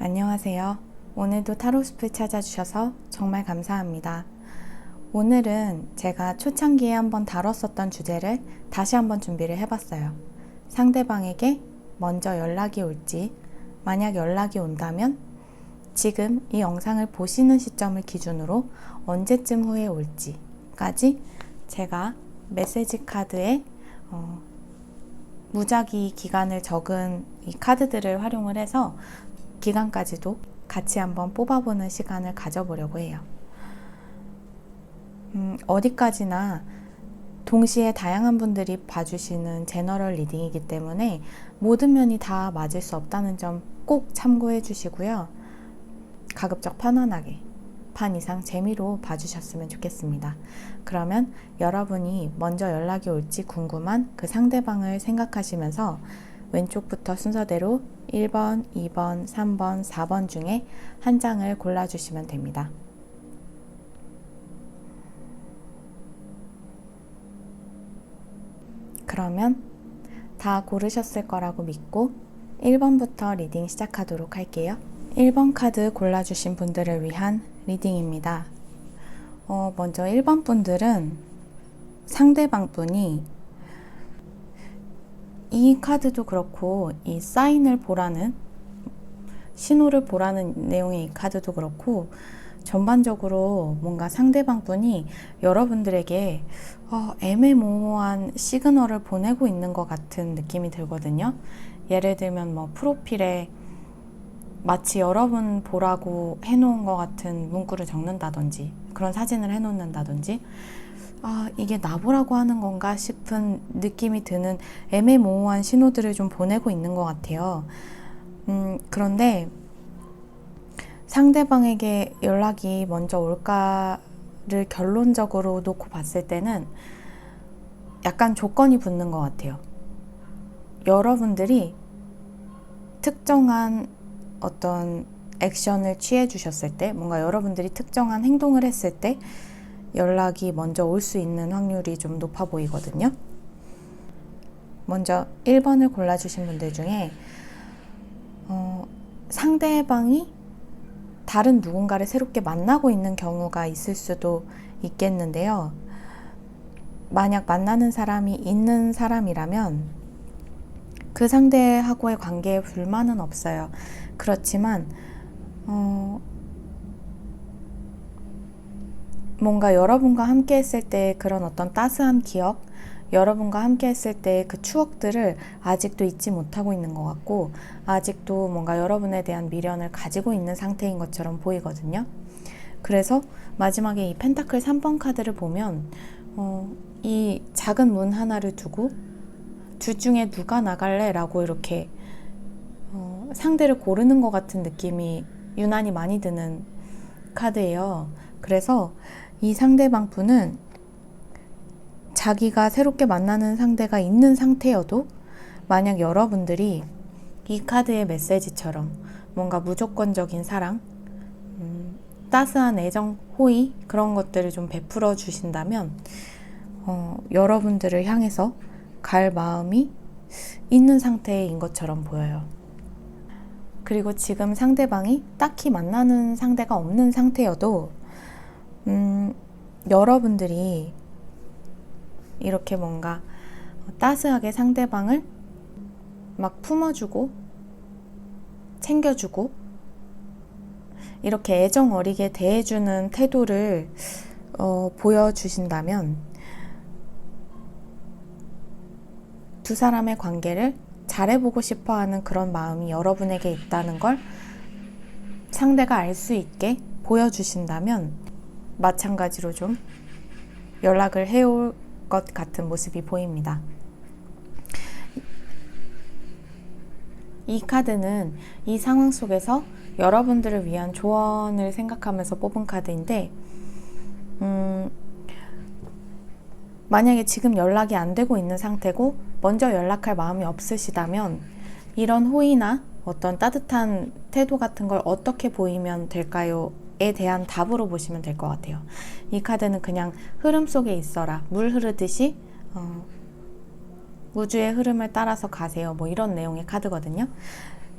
안녕하세요. 오늘도 타로숲을 찾아주셔서 정말 감사합니다. 오늘은 제가 초창기에 한번 다뤘었던 주제를 다시 한번 준비를 해봤어요. 상대방에게 먼저 연락이 올지, 만약 연락이 온다면 지금 이 영상을 보시는 시점을 기준으로 언제쯤 후에 올지까지 제가 메시지 카드에 어, 무작위 기간을 적은 이 카드들을 활용을 해서 기간까지도 같이 한번 뽑아보는 시간을 가져보려고 해요. 음, 어디까지나 동시에 다양한 분들이 봐주시는 제너럴 리딩이기 때문에 모든 면이 다 맞을 수 없다는 점 꼭 참고해 주시고요. 가급적 편안하게 반 이상 재미로 봐주셨으면 좋겠습니다. 그러면 여러분이 먼저 연락이 올지 궁금한 그 상대방을 생각하시면서 왼쪽부터 순서대로 1번, 2번, 3번, 4번 중에 한 장을 골라주시면 됩니다. 그러면 다 고르셨을 거라고 믿고 1번부터 리딩 시작하도록 할게요. 1번 카드 골라주신 분들을 위한 리딩입니다. 어, 먼저 1번 분들은 상대방 분이 이 카드도 그렇고 이 사인을 보라는 신호를 보라는 내용의 이 카드도 그렇고 전반적으로 뭔가 상대방 분이 여러분들에게 어, 애매모호한 시그널을 보내고 있는 것 같은 느낌이 들거든요. 예를 들면 뭐 프로필에 마치 여러분 보라고 해놓은 것 같은 문구를 적는다든지 그런 사진을 해놓는다든지 아, 이게 나보라고 하는 건가 싶은 느낌이 드는 애매모호한 신호들을 좀 보내고 있는 것 같아요. 음, 그런데 상대방에게 연락이 먼저 올까를 결론적으로 놓고 봤을 때는 약간 조건이 붙는 것 같아요. 여러분들이 특정한 어떤 액션을 취해 주셨을 때, 뭔가 여러분들이 특정한 행동을 했을 때, 연락이 먼저 올 수 있는 확률이 좀 높아 보이거든요. 먼저 1번을 골라주신 분들 중에 어, 상대방이 다른 누군가를 새롭게 만나고 있는 경우가 있을 수도 있겠는데요. 만약 만나는 사람이 있는 사람이라면 그 상대하고의 관계에 불만은 없어요. 그렇지만 어, 뭔가 여러분과 함께 했을 때 그런 어떤 따스한 기억, 여러분과 함께 했을 때 그 추억들을 아직도 잊지 못하고 있는 것 같고, 아직도 뭔가 여러분에 대한 미련을 가지고 있는 상태인 것처럼 보이거든요. 그래서 마지막에 이 펜타클 3번 카드를 보면, 어, 이 작은 문 하나를 두고, 둘 중에 누가 나갈래? 라고 이렇게 어, 상대를 고르는 것 같은 느낌이 유난히 많이 드는 카드예요. 그래서 이 상대방 분은 자기가 새롭게 만나는 상대가 있는 상태여도 만약 여러분들이 이 카드의 메시지처럼 뭔가 무조건적인 사랑, 음, 따스한 애정, 호의 그런 것들을 좀 베풀어 주신다면 어, 여러분들을 향해서 갈 마음이 있는 상태인 것처럼 보여요. 그리고 지금 상대방이 딱히 만나는 상대가 없는 상태여도 음, 여러분들이 이렇게 뭔가 따스하게 상대방을 막 품어주고 챙겨주고 이렇게 애정 어리게 대해주는 태도를 어, 보여주신다면 두 사람의 관계를 잘해보고 싶어 하는 그런 마음이 여러분에게 있다는 걸 상대가 알 수 있게 보여주신다면 마찬가지로 좀 연락을 해올 것 같은 모습이 보입니다. 이 카드는 이 상황 속에서 여러분들을 위한 조언을 생각하면서 뽑은 카드인데, 음, 만약에 지금 연락이 안 되고 있는 상태고, 먼저 연락할 마음이 없으시다면, 이런 호의나 어떤 따뜻한 태도 같은 걸 어떻게 보이면 될까요? 에 대한 답으로 보시면 될 것 같아요. 이 카드는 그냥 흐름 속에 있어라. 물 흐르듯이 어, 우주의 흐름을 따라서 가세요. 뭐 이런 내용의 카드거든요.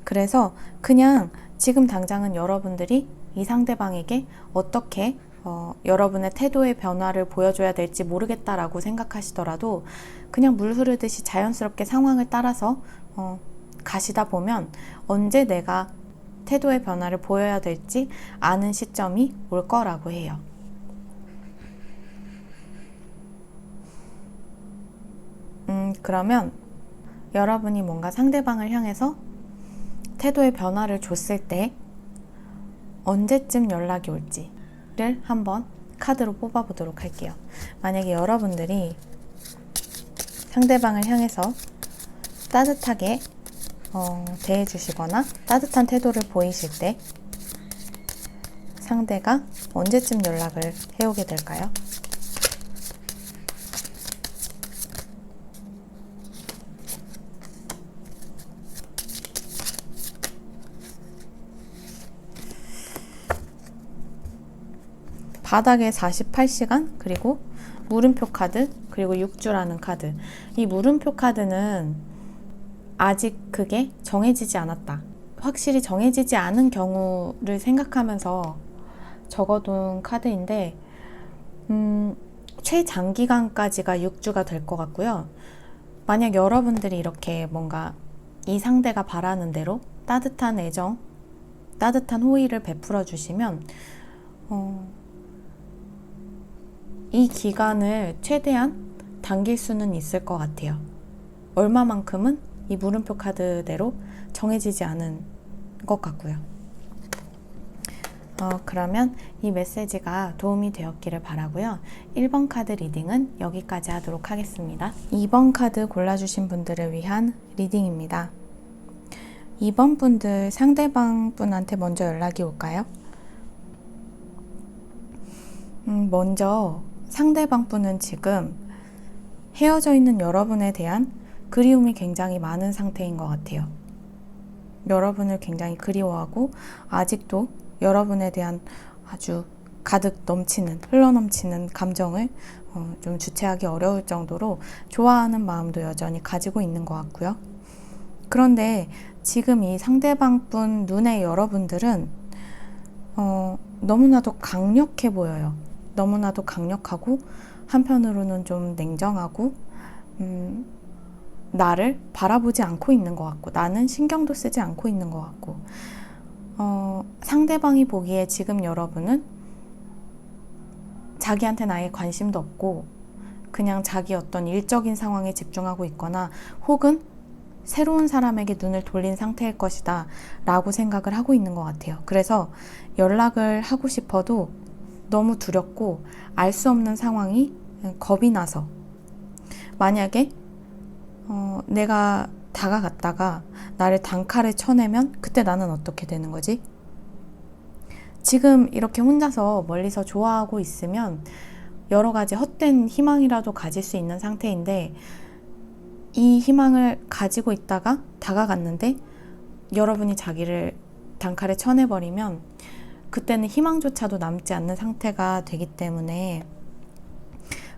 그래서 그냥 지금 당장은 여러분들이 이 상대방에게 어떻게 어, 여러분의 태도의 변화를 보여줘야 될지 모르겠다라고 생각하시더라도 그냥 물 흐르듯이 자연스럽게 상황을 따라서 어, 가시다 보면 언제 내가 태도의 변화를 보여야 될지 아는 시점이 올 거라고 해요. 음, 그러면 여러분이 뭔가 상대방을 향해서 태도의 변화를 줬을 때 언제쯤 연락이 올지를 한번 카드로 뽑아보도록 할게요. 만약에 여러분들이 상대방을 향해서 따뜻하게 어, 대해주시거나 따뜻한 태도를 보이실 때 상대가 언제쯤 연락을 해오게 될까요? 바닥에 48시간 그리고 물음표 카드 그리고 6주라는 카드 이 물음표 카드는 아직 그게 정해지지 않았다 확실히 정해지지 않은 경우를 생각하면서 적어둔 카드인데 음, 최장기간까지가 6주가 될 것 같고요 만약 여러분들이 이렇게 뭔가 이 상대가 바라는 대로 따뜻한 애정 따뜻한 호의를 베풀어 주시면 어, 이 기간을 최대한 당길 수는 있을 것 같아요. 얼마만큼은 이 물음표 카드대로 정해지지 않은 것 같고요. 어, 그러면 이 메시지가 도움이 되었기를 바라고요. 1번 카드 리딩은 여기까지 하도록 하겠습니다. 2번 카드 골라주신 분들을 위한 리딩입니다. 2번 분들 상대방 분한테 먼저 연락이 올까요? 음, 먼저 상대방 분은 지금 헤어져 있는 여러분에 대한 그리움이 굉장히 많은 상태인 것 같아요. 여러분을 굉장히 그리워하고 아직도 여러분에 대한 아주 가득 넘치는 흘러 넘치는 감정을 어, 좀 주체하기 어려울 정도로 좋아하는 마음도 여전히 가지고 있는 것 같고요. 그런데 지금 이 상대방 분 눈에 여러분들은 어, 너무나도 강력해 보여요. 너무나도 강력하고 한편으로는 좀 냉정하고 음, 나를 바라보지 않고 있는 것 같고 나는 신경도 쓰지 않고 있는 것 같고 어, 상대방이 보기에 지금 여러분은 자기한테는 아예 관심도 없고 그냥 자기 어떤 일적인 상황에 집중하고 있거나 혹은 새로운 사람에게 눈을 돌린 상태일 것이다 라고 생각을 하고 있는 것 같아요. 그래서 연락을 하고 싶어도 너무 두렵고 알 수 없는 상황이 겁이 나서 만약에 어, 내가 다가갔다가 나를 단칼에 쳐내면 그때 나는 어떻게 되는 거지? 지금 이렇게 혼자서 멀리서 좋아하고 있으면 여러 가지 헛된 희망이라도 가질 수 있는 상태인데 이 희망을 가지고 있다가 다가갔는데 여러분이 자기를 단칼에 쳐내버리면 그때는 희망조차도 남지 않는 상태가 되기 때문에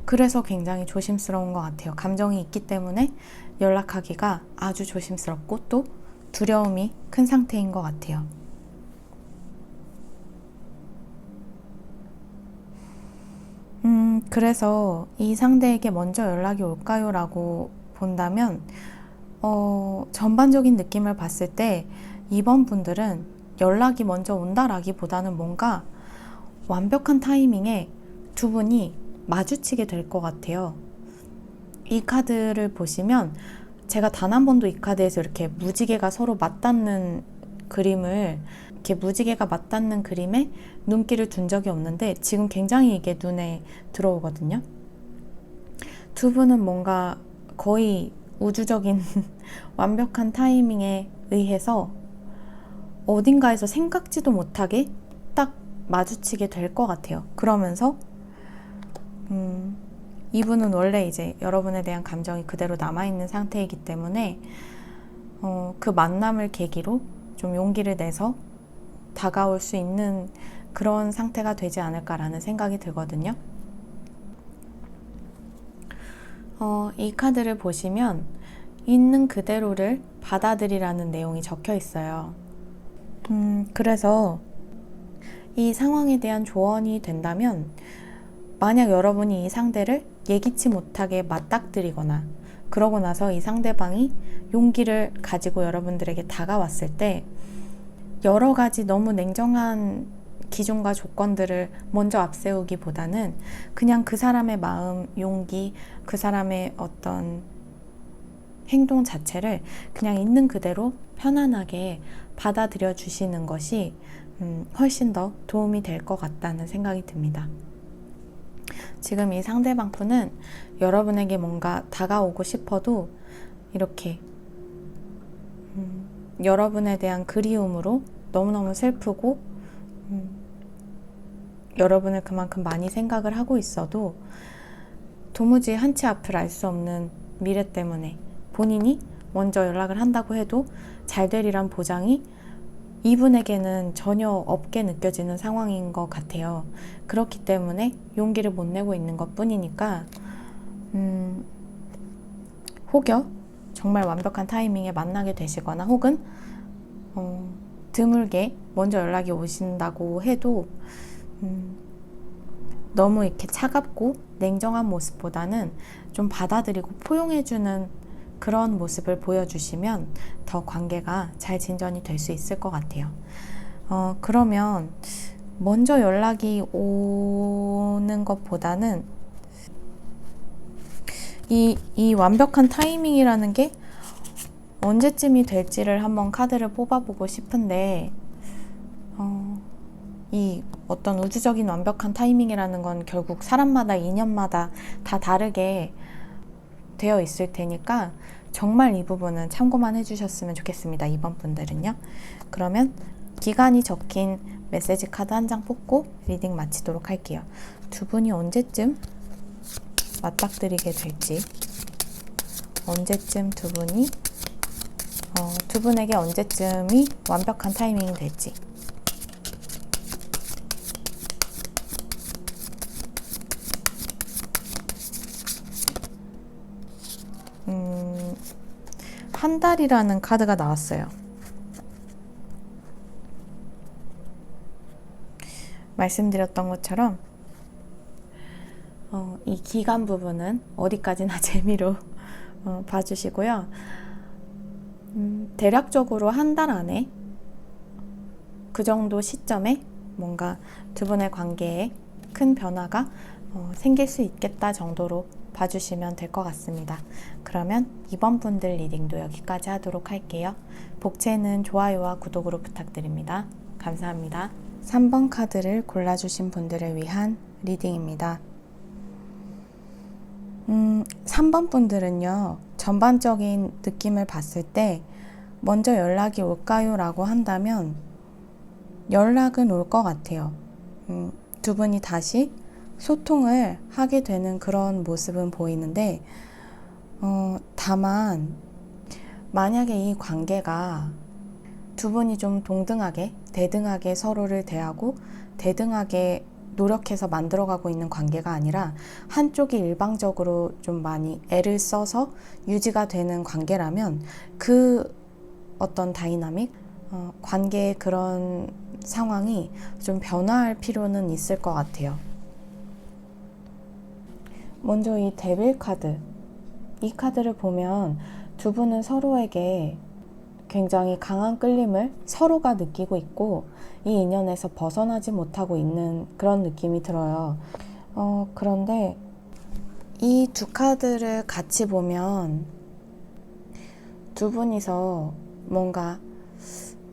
그래서 굉장히 조심스러운 것 같아요. 감정이 있기 때문에 연락하기가 아주 조심스럽고 또 두려움이 큰 상태인 것 같아요. 음, 그래서 이 상대에게 먼저 연락이 올까요? 라고 본다면, 어, 전반적인 느낌을 봤을 때 이번 분들은 연락이 먼저 온다라기보다는 뭔가 완벽한 타이밍에 두 분이 마주치게 될 것 같아요. 이 카드를 보시면 제가 단 한 번도 이 카드에서 이렇게 무지개가 서로 맞닿는 그림을 이렇게 무지개가 맞닿는 그림에 눈길을 둔 적이 없는데 지금 굉장히 이게 눈에 들어오거든요. 두 분은 뭔가 거의 우주적인 완벽한 타이밍에 의해서 어딘가에서 생각지도 못하게 딱 마주치게 될 것 같아요. 그러면서 음, 이분은 원래 이제 여러분에 대한 감정이 그대로 남아있는 상태이기 때문에 어, 그 만남을 계기로 좀 용기를 내서 다가올 수 있는 그런 상태가 되지 않을까라는 생각이 들거든요. 어, 이 카드를 보시면 있는 그대로를 받아들이라는 내용이 적혀 있어요. 음, 그래서 이 상황에 대한 조언이 된다면 만약 여러분이 이 상대를 예기치 못하게 맞닥뜨리거나 그러고 나서 이 상대방이 용기를 가지고 여러분들에게 다가왔을 때 여러 가지 너무 냉정한 기준과 조건들을 먼저 앞세우기보다는 그냥 그 사람의 마음, 용기, 그 사람의 어떤 행동 자체를 그냥 있는 그대로 편안하게 받아들여 주시는 것이 음, 훨씬 더 도움이 될 것 같다는 생각이 듭니다. 지금 이 상대방 분은 여러분에게 뭔가 다가오고 싶어도 이렇게 음, 여러분에 대한 그리움으로 너무너무 슬프고 음, 여러분을 그만큼 많이 생각을 하고 있어도 도무지 한 치 앞을 알 수 없는 미래 때문에 본인이 먼저 연락을 한다고 해도 잘 되리란 보장이 이분에게는 전혀 없게 느껴지는 상황인 것 같아요. 그렇기 때문에 용기를 못 내고 있는 것 뿐이니까, 음, 혹여 정말 완벽한 타이밍에 만나게 되시거나 혹은, 어, 드물게 먼저 연락이 오신다고 해도, 음, 너무 이렇게 차갑고 냉정한 모습보다는 좀 받아들이고 포용해주는 그런 모습을 보여주시면 더 관계가 잘 진전이 될 수 있을 것 같아요. 어, 그러면 먼저 연락이 오는 것보다는 이, 이 완벽한 타이밍이라는 게 언제쯤이 될지를 한번 카드를 뽑아보고 싶은데, 어, 이 어떤 우주적인 완벽한 타이밍이라는 건 결국 사람마다 인연마다 다 다르게 되어 있을 테니까 정말 이 부분은 참고만 해주셨으면 좋겠습니다. 이번 분들은요. 그러면 기간이 적힌 메시지 카드 한 장 뽑고 리딩 마치도록 할게요. 두 분이 언제쯤 맞닥뜨리게 될지, 언제쯤 두 분이, 어, 두 분에게 언제쯤이 완벽한 타이밍이 될지. 음, 한 달이라는 카드가 나왔어요. 말씀드렸던 것처럼 어, 이 기간 부분은 어디까지나 재미로 어, 봐주시고요. 음, 대략적으로 한 달 안에 그 정도 시점에 뭔가 두 분의 관계에 큰 변화가 어, 생길 수 있겠다 정도로 봐주시면 될 것 같습니다. 그러면 이번 분들 리딩도 여기까지 하도록 할게요. 복채는 좋아요와 구독으로 부탁드립니다. 감사합니다. 3번 카드를 골라주신 분들을 위한 리딩입니다. 음, 3번 분들은요, 전반적인 느낌을 봤을 때, 먼저 연락이 올까요? 라고 한다면, 연락은 올 것 같아요. 음, 두 분이 다시 소통을 하게 되는 그런 모습은 보이는데, 어, 다만, 만약에 이 관계가 두 분이 좀 동등하게, 대등하게 서로를 대하고, 대등하게 노력해서 만들어가고 있는 관계가 아니라 한쪽이 일방적으로 좀 많이 애를 써서 유지가 되는 관계라면 그 어떤 다이나믹, 어, 관계의 그런 상황이 좀 변화할 필요는 있을 것 같아요. 먼저 이 데빌 카드. 이 카드를 보면 두 분은 서로에게 굉장히 강한 끌림을 서로가 느끼고 있고 이 인연에서 벗어나지 못하고 있는 그런 느낌이 들어요. 어, 그런데 이 두 카드를 같이 보면 두 분이서 뭔가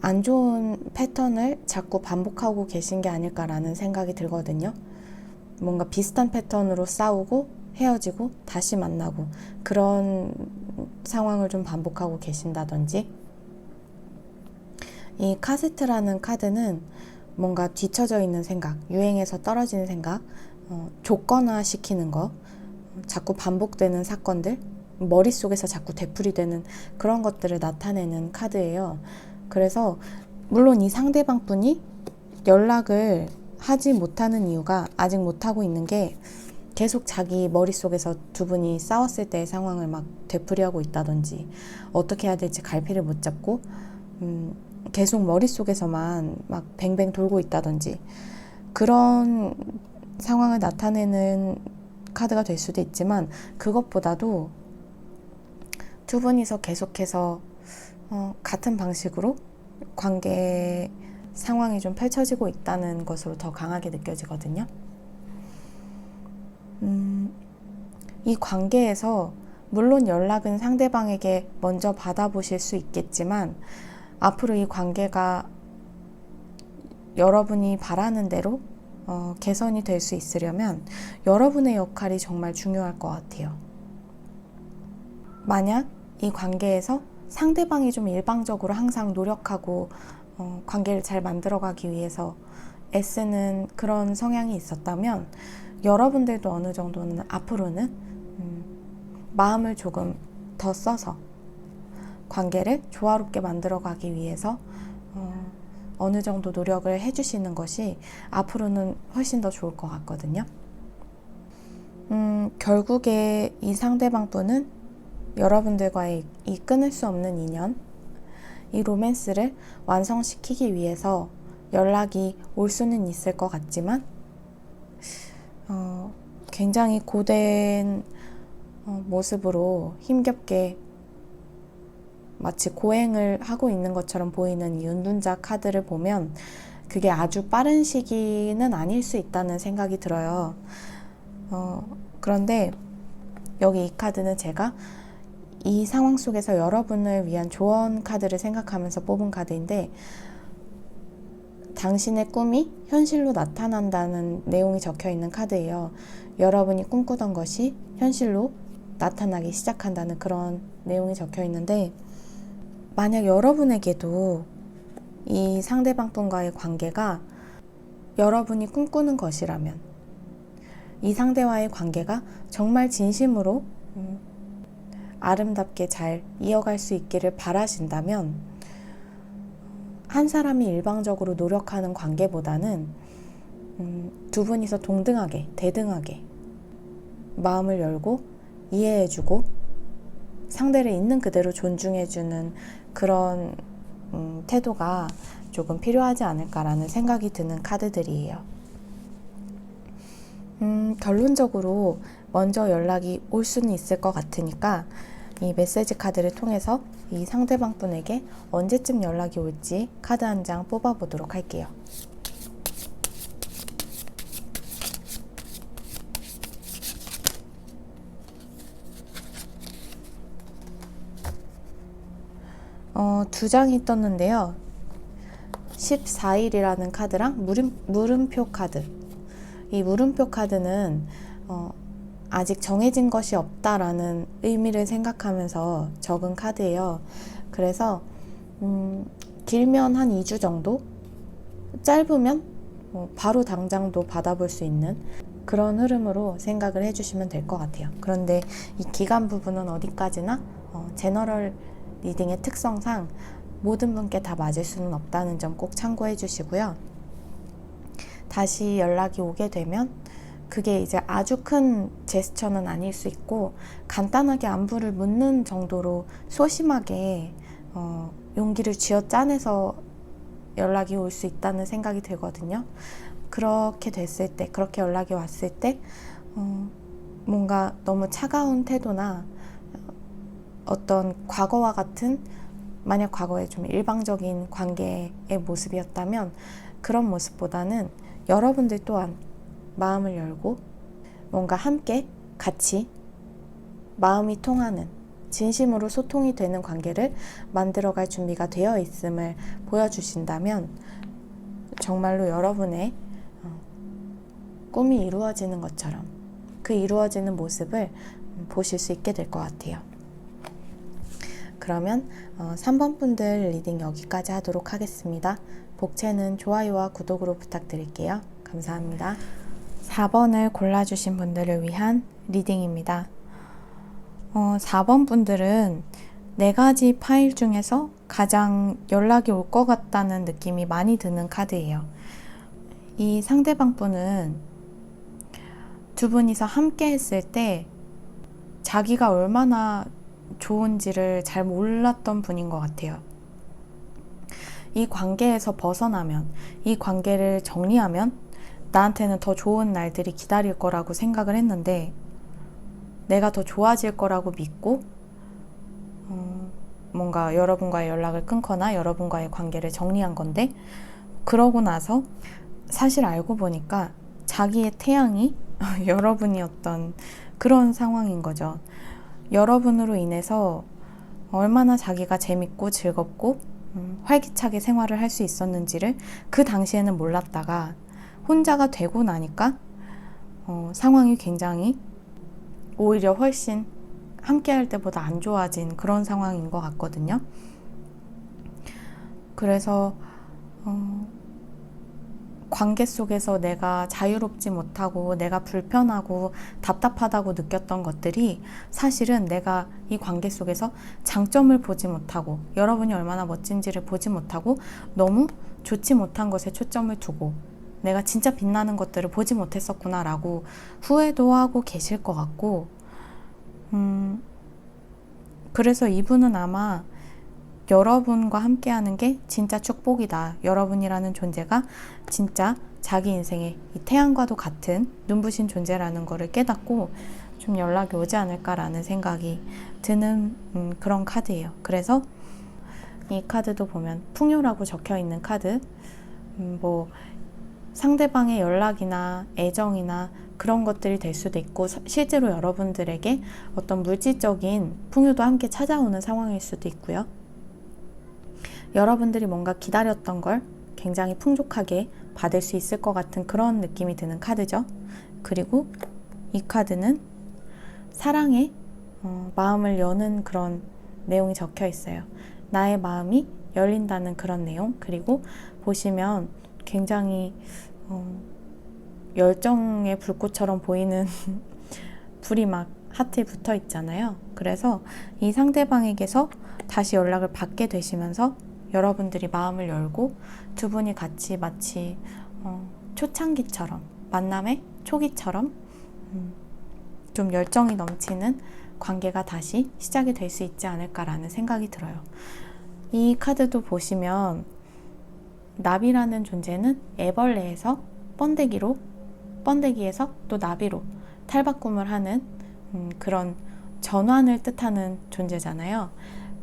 안 좋은 패턴을 자꾸 반복하고 계신 게 아닐까라는 생각이 들거든요. 뭔가 비슷한 패턴으로 싸우고 헤어지고 다시 만나고 그런 상황을 좀 반복하고 계신다든지 이 카세트라는 카드는 뭔가 뒤처져 있는 생각, 유행에서 떨어지는 생각, 어, 조건화 시키는 거, 자꾸 반복되는 사건들, 머릿속에서 자꾸 되풀이되는 그런 것들을 나타내는 카드예요. 그래서 물론 이 상대방 분이 연락을 하지 못하는 이유가 아직 못하고 있는 게 계속 자기 머릿속에서 두 분이 싸웠을 때의 상황을 막 되풀이하고 있다든지 어떻게 해야 될지 갈피를 못 잡고 음, 계속 머릿속에서만 막 뱅뱅 돌고 있다든지 그런 상황을 나타내는 카드가 될 수도 있지만 그것보다도 두 분이서 계속해서 어, 같은 방식으로 관계 상황이 좀 펼쳐지고 있다는 것으로 더 강하게 느껴지거든요. 음, 이 관계에서 물론 연락은 상대방에게 먼저 받아보실 수 있겠지만 앞으로 이 관계가 여러분이 바라는 대로 어, 개선이 될 수 있으려면 여러분의 역할이 정말 중요할 것 같아요. 만약 이 관계에서 상대방이 좀 일방적으로 항상 노력하고 어, 관계를 잘 만들어가기 위해서 애쓰는 그런 성향이 있었다면 여러분들도 어느 정도는 앞으로는 음, 마음을 조금 더 써서 관계를 조화롭게 만들어가기 위해서 어, 어느 정도 노력을 해주시는 것이 앞으로는 훨씬 더 좋을 것 같거든요. 음, 결국에 이 상대방 분은 여러분들과의 이 끊을 수 없는 인연, 이 로맨스를 완성시키기 위해서 연락이 올 수는 있을 것 같지만, 어, 굉장히 고된 어, 모습으로 힘겹게 마치 고행을 하고 있는 것처럼 보이는 이 은둔자 카드를 보면 그게 아주 빠른 시기는 아닐 수 있다는 생각이 들어요. 어, 그런데 여기 이 카드는 제가 이 상황 속에서 여러분을 위한 조언 카드를 생각하면서 뽑은 카드인데 당신의 꿈이 현실로 나타난다는 내용이 적혀 있는 카드예요. 여러분이 꿈꾸던 것이 현실로 나타나기 시작한다는 그런 내용이 적혀 있는데 만약 여러분에게도 이 상대방 분과의 관계가 여러분이 꿈꾸는 것이라면 이 상대와의 관계가 정말 진심으로 음, 아름답게 잘 이어갈 수 있기를 바라신다면 한 사람이 일방적으로 노력하는 관계보다는 음, 두 분이서 동등하게 대등하게 마음을 열고 이해해주고 상대를 있는 그대로 존중해주는 그런 음, 태도가 조금 필요하지 않을까라는 생각이 드는 카드들이에요. 음, 결론적으로 먼저 연락이 올 수는 있을 것 같으니까 이 메시지 카드를 통해서 이 상대방 분에게 언제쯤 연락이 올지 카드 한 장 뽑아보도록 할게요. 어, 두 장이 떴는데요. 14일이라는 카드랑 물음, 물음표 카드. 이 물음표 카드는 어, 아직 정해진 것이 없다라는 의미를 생각하면서 적은 카드예요. 그래서 음, 길면 한 2주 정도, 짧으면 어, 바로 당장도 받아볼 수 있는 그런 흐름으로 생각을 해주시면 될 것 같아요. 그런데 이 기간 부분은 어디까지나 어, 제너럴 리딩의 특성상 모든 분께 다 맞을 수는 없다는 점 꼭 참고해 주시고요. 다시 연락이 오게 되면 그게 이제 아주 큰 제스처는 아닐 수 있고 간단하게 안부를 묻는 정도로 소심하게 어, 용기를 쥐어 짜내서 연락이 올 수 있다는 생각이 들거든요. 그렇게 됐을 때, 그렇게 연락이 왔을 때, 어, 뭔가 너무 차가운 태도나 어떤 과거와 같은 만약 과거에 좀 일방적인 관계의 모습이었다면 그런 모습보다는 여러분들 또한 마음을 열고 뭔가 함께 같이 마음이 통하는 진심으로 소통이 되는 관계를 만들어갈 준비가 되어 있음을 보여주신다면 정말로 여러분의 어, 꿈이 이루어지는 것처럼 그 이루어지는 모습을 보실 수 있게 될 것 같아요. 그러면 어, 3번 분들 리딩 여기까지 하도록 하겠습니다. 복채는 좋아요와 구독으로 부탁드릴게요. 감사합니다. 4번을 골라주신 분들을 위한 리딩입니다. 어, 4번 분들은 네 가지 파일 중에서 가장 연락이 올 것 같다는 느낌이 많이 드는 카드예요. 이 상대방 분은 두 분이서 함께 했을 때 자기가 얼마나 좋은지를 잘 몰랐던 분인 것 같아요. 이 관계에서 벗어나면, 이 관계를 정리하면 나한테는 더 좋은 날들이 기다릴 거라고 생각을 했는데 내가 더 좋아질 거라고 믿고 어, 뭔가 여러분과의 연락을 끊거나 여러분과의 관계를 정리한 건데 그러고 나서 사실 알고 보니까 자기의 태양이 여러분이었던 그런 상황인 거죠. 여러분으로 인해서 얼마나 자기가 재밌고 즐겁고 음, 활기차게 생활을 할 수 있었는지를 그 당시에는 몰랐다가 혼자가 되고 나니까 어, 상황이 굉장히 오히려 훨씬 함께 할 때보다 안 좋아진 그런 상황인 것 같거든요. 그래서 어, 관계 속에서 내가 자유롭지 못하고 내가 불편하고 답답하다고 느꼈던 것들이 사실은 내가 이 관계 속에서 장점을 보지 못하고 여러분이 얼마나 멋진지를 보지 못하고 너무 좋지 못한 것에 초점을 두고 내가 진짜 빛나는 것들을 보지 못했었구나라고 후회도 하고 계실 것 같고, 음, 그래서 이분은 아마 여러분과 함께하는 게 진짜 축복이다. 여러분이라는 존재가 진짜 자기 인생의 이 태양과도 같은 눈부신 존재라는 것을 깨닫고 좀 연락이 오지 않을까라는 생각이 드는 음, 그런 카드예요. 그래서 이 카드도 보면 풍요라고 적혀 있는 카드, 음, 뭐 상대방의 연락이나 애정이나 그런 것들이 될 수도 있고 실제로 여러분들에게 어떤 물질적인 풍요도 함께 찾아오는 상황일 수도 있고요. 여러분들이 뭔가 기다렸던 걸 굉장히 풍족하게 받을 수 있을 것 같은 그런 느낌이 드는 카드죠. 그리고 이 카드는 사랑에 어, 마음을 여는 그런 내용이 적혀 있어요. 나의 마음이 열린다는 그런 내용. 그리고 보시면 굉장히 어, 열정의 불꽃처럼 보이는 불이 막 하트에 붙어 있잖아요. 그래서 이 상대방에게서 다시 연락을 받게 되시면서 여러분들이 마음을 열고 두 분이 같이 마치 어, 초창기처럼 만남의 초기처럼 음, 좀 열정이 넘치는 관계가 다시 시작이 될 수 있지 않을까라는 생각이 들어요. 이 카드도 보시면 나비라는 존재는 애벌레에서 번데기로 번데기에서 또 나비로 탈바꿈을 하는 음, 그런 전환을 뜻하는 존재잖아요.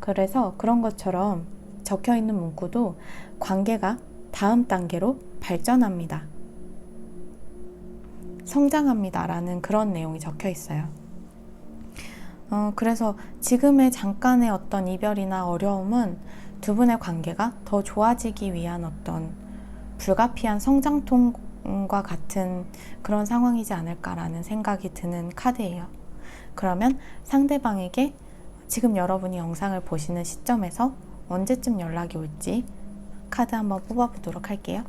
그래서 그런 것처럼 적혀 있는 문구도 관계가 다음 단계로 발전합니다. 성장합니다. 라는 그런 내용이 적혀 있어요. 어, 그래서 지금의 잠깐의 어떤 이별이나 어려움은 두 분의 관계가 더 좋아지기 위한 어떤 불가피한 성장통과 같은 그런 상황이지 않을까라는 생각이 드는 카드예요. 그러면 상대방에게 지금 여러분이 영상을 보시는 시점에서 언제쯤 연락이 올지 카드 한번 뽑아보도록 할게요.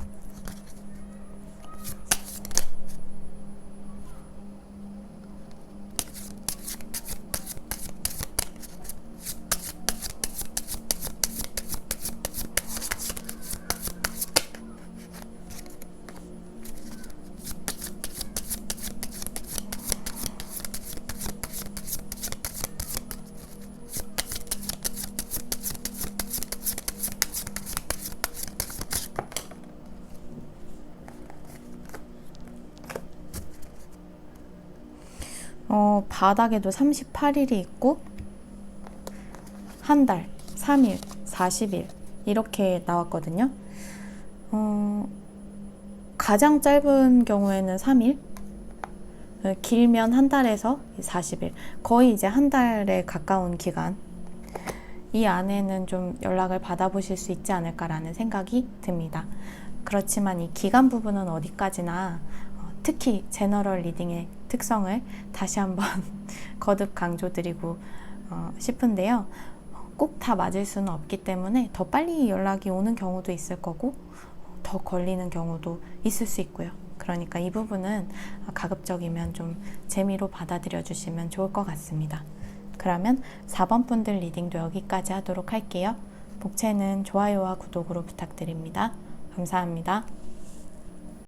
어, 바닥에도 38일이 있고 한 달, 3일, 40일 이렇게 나왔거든요. 어, 가장 짧은 경우에는 3일, 어, 길면 한 달에서 40일, 거의 이제 한 달에 가까운 기간. 이 안에는 좀 연락을 받아보실 수 있지 않을까라는 생각이 듭니다. 그렇지만 이 기간 부분은 어디까지나 특히 제너럴 리딩의 특성을 다시 한번 거듭 강조드리고 어, 싶은데요. 꼭 다 맞을 수는 없기 때문에 더 빨리 연락이 오는 경우도 있을 거고 더 걸리는 경우도 있을 수 있고요. 그러니까 이 부분은 가급적이면 좀 재미로 받아들여 주시면 좋을 것 같습니다. 그러면 4번 분들 리딩도 여기까지 하도록 할게요. 복채는 좋아요와 구독으로 부탁드립니다. 감사합니다.